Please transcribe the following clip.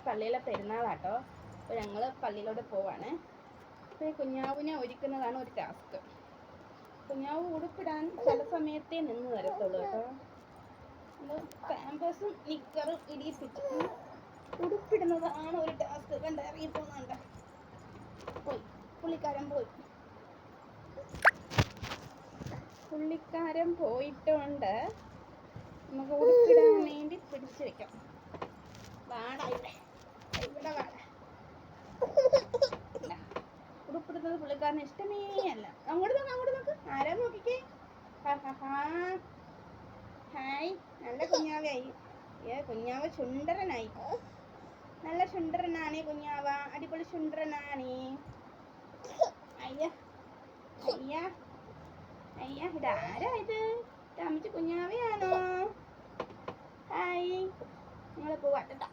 നാളെ പള്ളിയിലെ പെരുന്നാളാട്ടോ. അപ്പോൾ ഞങ്ങൾ പള്ളിയിലോട്ട് പോവാണ്. അപ്പോൾ കുഞ്ഞാവിനെ ഒരുക്കുന്നതാണ് ഒരു ടാസ്ക്. കുഞ്ഞാവ് ഉടുപ്പിടാൻ ചില സമയത്തേ നിന്ന് വരത്തുള്ളൂ കേട്ടോ. പാമ്പേഴ്സും നിക്കറും ഇടിയിപ്പിച്ച് ഉടുപ്പിടുന്നതാണ് ഒരു ടാസ്ക്. കണ്ട? ഇറങ്ങിപ്പോന്നുണ്ട് പോയി. പുള്ളിക്കാരൻ പോയി. പുള്ളിക്കാരൻ പോയിട്ടുണ്ട്. ഉടുപ്പിടുന്നത് പുള്ളിക്കാരന് ഇഷ്ടമേ അല്ല. അങ്ങോട്ട് നോക്ക് അങ്ങോട്ട് നോക്ക്. ആരാ നോക്കിക്കേ. ഹായ്. നല്ല കുഞ്ഞാവായി ഏ കുഞ്ഞാവ ചുണ്ടരനായി. നല്ല ചുണ്ടരനാണേ കുഞ്ഞാവ. അടിപൊളി ചുണ്ടരനാണേ. അയ്യ അയ്യ അയ്യ ഇതാരാ ഇത്? ഇത് അമ്മച്ചി കുഞ്ഞാവയാണോ? ഹായ്. നിങ്ങൾ പോവാട്ടോ